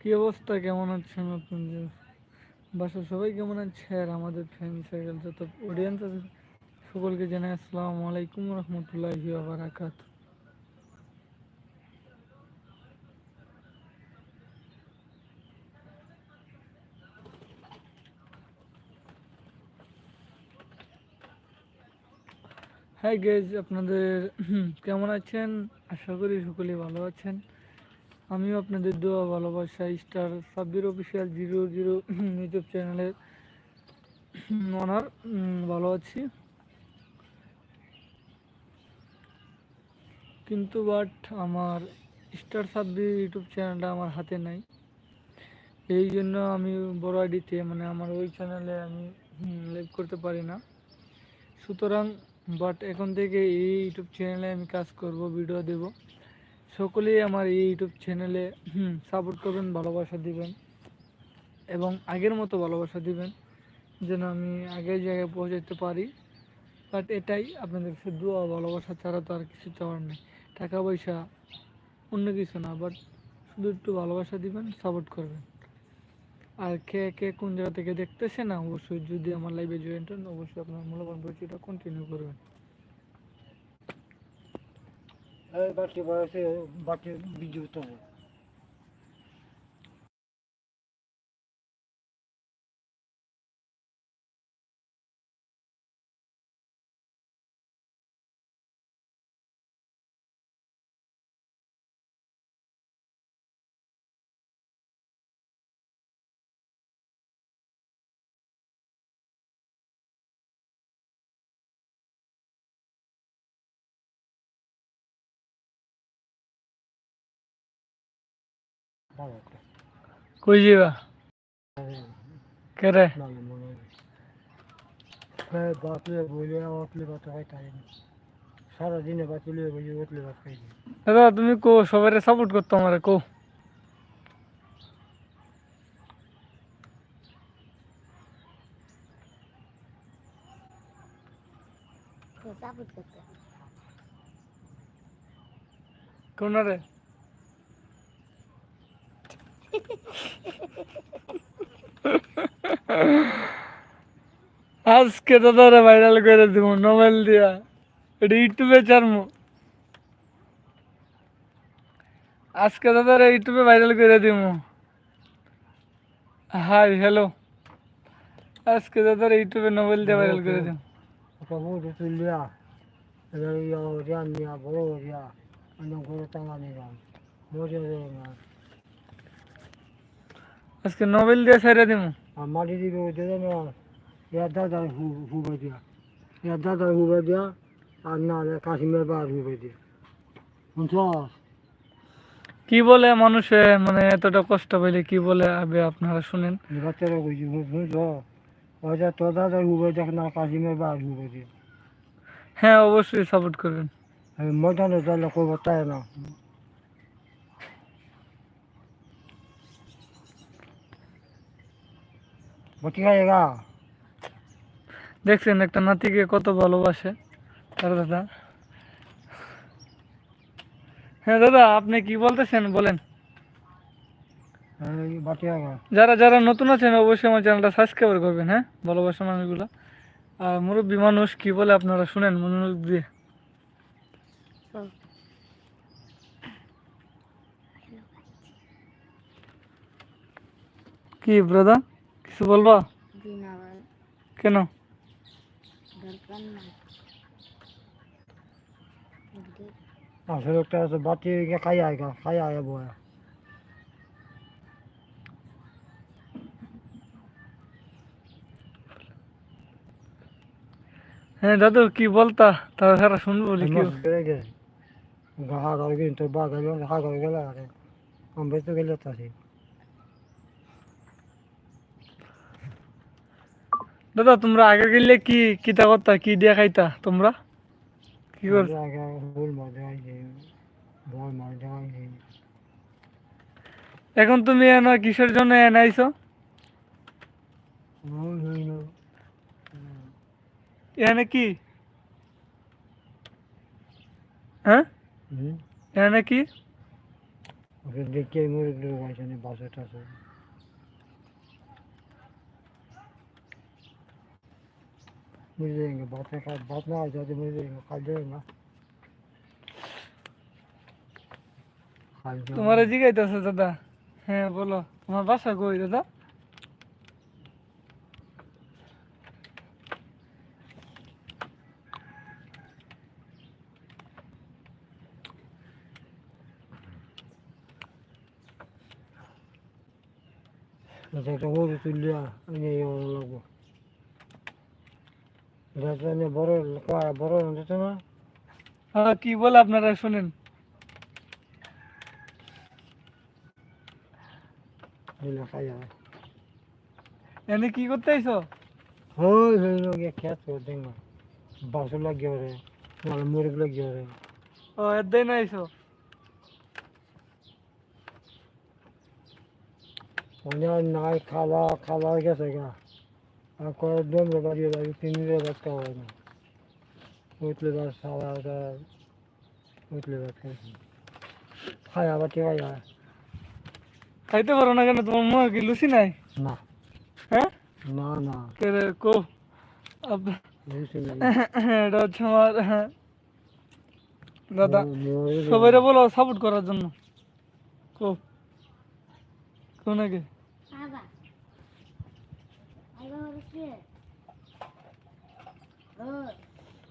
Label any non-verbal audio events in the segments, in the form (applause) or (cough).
কি অবস্থা? কেমন আছেন আপনাদের বাসার সবাই কেমন আছে? আর আমাদের ফ্রেন্ড সার্কেল যত অডিয়েন্স আছে। সকলকে জানাই আসসালামু আলাইকুম রহমতুল্লাহি বারাকাত। হাই গেজ আপনাদের কেমন আছেন? আশা করি সকলেই ভালো আছেন। আমিও আপনাদের দোয়া, ভালোবাসা, Star Sabbir Official zero zero YouTube চ্যানেলের অনার ভালো আছি। কিন্তু বাট আমার স্টার সাব্বির ইউটিউব চ্যানেলটা আমার হাতে নাই। এই জন্য আমি বড় আইডিতে মানে আমার ওই চ্যানেলে আমি লাইভ করতে পারি না। সুতরাং বাট এখন থেকে এই ইউটিউব চ্যানেলে আমি কাজ করব ভিডিও দেব। সকলেই আমার এই ইউটিউব চ্যানেলে সাপোর্ট করবেন, ভালোবাসা দিবেন এবং আগের মতো ভালোবাসা দিবেন যেন আমি আগের জায়গায় পৌঁছাতে পারি। বাট এটাই আপনাদের কাছে দোয়া, ভালোবাসা ছাড়া তো আর কিছু চাওয়ার নেই। টাকা পয়সা অন্য কিছু না বাট শুধু একটু ভালোবাসা দিবেন সাপোর্ট করবেন। আর কে কে কোন জায়গা থেকে দেখতেছে না, অবশ্যই যদি আমার লাইভে জয়েন্ট হন, অবশ্যই আপনার মূল্যবান পরিচয়টা কন্টিনিউ করবেন। এই বাটি বয়সে বাটি বিদ্যুৎ কই যাবা কে রে ভালো মনে হয় হ্যাঁ বাতলে বলে বাতলে ভাত হয় তাই সারাদিনে বাতলে বলে বাতলে ভাত খাই দাদা তুমি কো সবাই সাপোর্ট করতো আমার কো সাপোর্ট করতে কোন আজকে দাদারে ভাইরাল করে দিব মোবাইল দিয়া। এটা ইউটিউবে ছাড়মু। আজকে দাদারে ইউটিউবে ভাইরাল করে দিব হাই হ্যালো আজকে দাদারে ইউটিউবে মোবাইল দিয়ে ভাইরাল করে দিব বড় রিয়া অন্য করে টাঙা নিলাম মজা দেয় না আজকে নোবেল দিয়ে ছেড়ে দিব আর মাটি দিবে ওই দেবে না ইয়ার দাদার হুবে দিয়া ইয়ার দাদার হুবে দিয়া আর না হলে কাশ্মীর বার হুবে দিয়া শুনছস কি বলে মানুষে মানে এতটা কষ্ট পাইলে কি বলে আবে আপনারা শুনেন বাচ্চারা কইছি বুঝছ ওই যে তোর দাদার হুবে দেখ না কাশ্মীর বার হুবে দিয়া হ্যাঁ অবশ্যই সাপোর্ট করবেন এই ময়দানে তাহলে করব তাই না বটি দেখছেন একটা নাতিকে কত ভালোবাসে। তার দাদা। হ্যাঁ দাদা আপনি কি বলতেছেন? বলেন। যারা যারা নতুন আছেন অবশ্যই আমার চ্যানেলটা সাবস্ক্রাইব করবেন হ্যাঁ? ভালোবাসা মানুষগুলো। আর মুরব্বী মানুষ কি বলে আপনারা শুনেন মনোযোগ দিয়ে। কি ব্রাদা কিছু বলবা? দিন আমার কেন? দরকার নাই। বুঝলি? আসলে একটা আছে বাটি খাই আয় গা খাই আয় বয়া। হ্যাঁ দাদু কি বলতা? তারা সারা শুনব বলি কি? গা গা কিন্তু বা গেল হা গা গেল আরে। আমি তো গেলে তাছি দাদা তোমরা আগে গেলে কি কিতা করতা? কি দিয়া খাইতা তোমরা? কি কর এখন তুমি এনা কিসের জন্য এনাইছো এনে কি? হ্যাঁ? এখানে কি? ওকে দেখে মরে বাসে টাসে। मिल जाएंगे बात में बात में आ जाते मिल जाएंगे खा जाएगा खा जाएगा তোমার জিগাইতেছে দাদা হ্যাঁ বলো তোমার বাসা কই দাদা আচ্ছা একটা গরু তুলিয়া নিয়ে যাওয়া লাগবো যাতে আমি বড় বড় দিত না। হ্যাঁ কি বলে আপনারা শুনেন। এনে কি করতে আইছো? ওই ওই লোক খেত করতে না। বাসু লাগিয়ে রে নাহলে মুরগ লাগিয়ে রে ও এদাই না আইছো। নাই খাওয়া খাওয়া গেছে গা। আর কয়েক দম বাড়িয়ে লাগে তিন দিনে ভাত খাওয়া হয় না উঠলে ভাত খাওয়া উঠলে ভাত খাইছি খাই আবার ঠিক আছে খাইতে পারো না কেন তোমার মুখে কি লুচি নাই না হ্যাঁ না না কে রে, কো আপ- বুঝছি না এটা হচ্ছে আমার হ্যাঁ, দাদা মুরগি সবাই বলো সাপোর্ট করার জন্য কো কো নাকি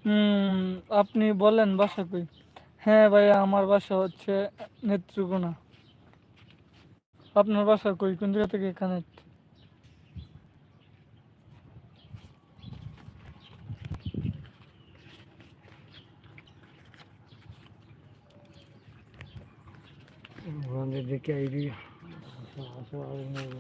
হুম, আপনি বলেন বাসা কই? হ্যাঁ ভাইয়া, আমার বাসা হচ্ছে নেত্রকোনা। আপনার বাসা কই? কোন জায়গা থেকে কানেক্ট ওখানে দেখে আইবি কলুরি বললে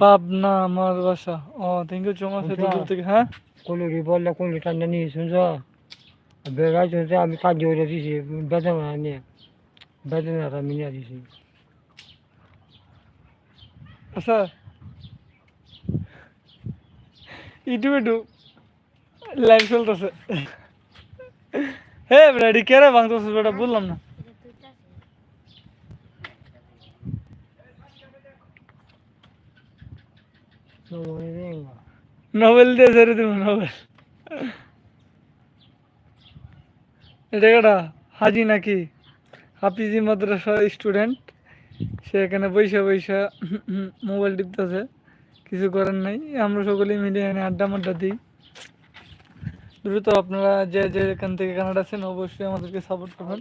পাবনা আমার বাসা। Oh thank you so much এত দূর থেকে হ্যাঁ? কলুরি বললে কলুরি ঠান্ডা নিয়ে শুনছ? বেগাই শুনছে আমি কাজ করে দিছি বেদনা নিয়ে। বেদনাটা আমি নিয়ে দিছি। আচ্ছা। ইউটিউবে একটু লাইভ চলতেছে। হে বেড়া কে ভাঙতেছে বেটা বললাম না এটা তুই চাস মনে নেই নোবেল দিয়ে ছেড়ে দিব নোবেল এটা কেটা হাজি নাকি? হাফিজি মাদ্রাসা স্টুডেন্ট সে এখানে বৈশা বৈশা মোবাইল টিপতেছে। কিছু করার নাই। আমরা সকলেই মিলে এখানে আড্ডা মাড্ডা দিই। দ্রুত আপনারা যে যে এখান থেকে কানাডা আছেন অবশ্যই আমাদেরকে সাপোর্ট করবেন।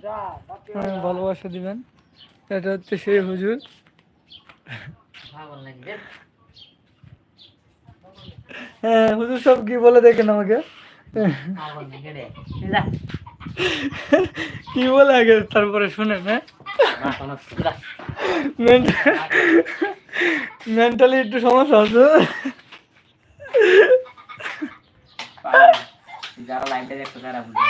হ্যাঁ, ভালোবাসা দিবেন। এটা হচ্ছে সেই হুজুর। হ্যাঁ হুজুর সব কি বলে দেখেন আমাকে? (laughs) কি বলে আগে তারপরে শুনেন হ্যাঁ? মেন্টালি একটু সমস্যা আছে। যারা লাইনটা দেখতো তারা বুঝবে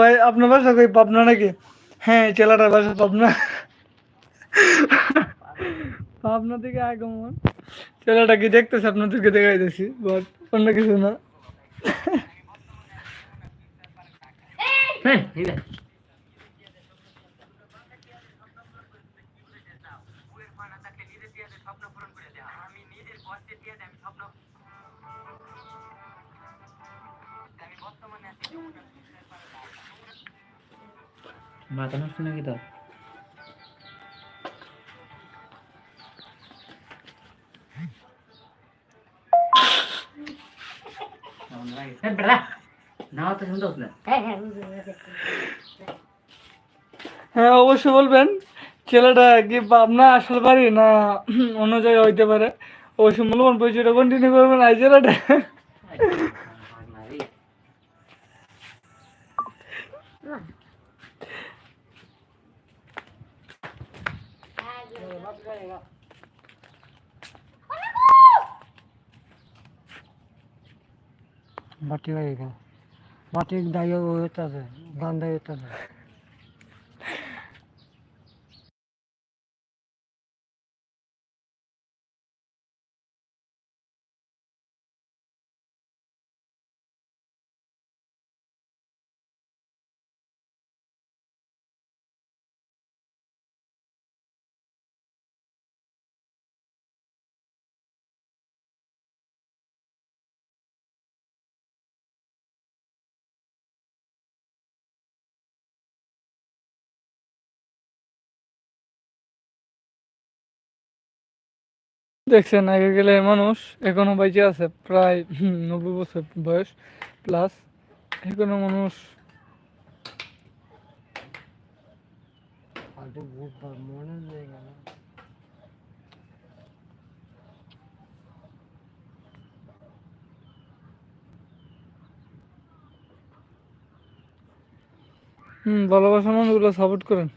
ভাই না এই চাবি ভাই না হ্যাঁ ভাই আপনার বাসা কই? পাবনা নাকি? হ্যাঁ চেলাটার বাসা পাবনা। পাবনা থেকে আগমন। ছেলেটা কি দেখতেছে? আপনাদেরকে দেখাইতেছি বাট অন্য কিছু না। হ্যাঁ ঠিক আছে। মাথা নষ্ট নাকি তো হ্যাঁ অবশ্যই বলবেন। ছেলেটা কি পাবনা আসল বাড়ি না অন্য জায়গায় হইতে পারে? অবশ্যই মূল্যবান পরিচয়টা কন্টিনিউ করবেন আই ছেলেটা। বাটি হয়ে গেল। বাটি দাইয়ে হইতেছে গান দাইয়ে দেখছেন আগে গেলে মানুষ এখনও বেঁচে আছে প্রায় নব্বই বছর বয়স প্লাস এখনও মানুষ মনে হুম ভালোবাসার মানুষগুলো সাপোর্ট করেন।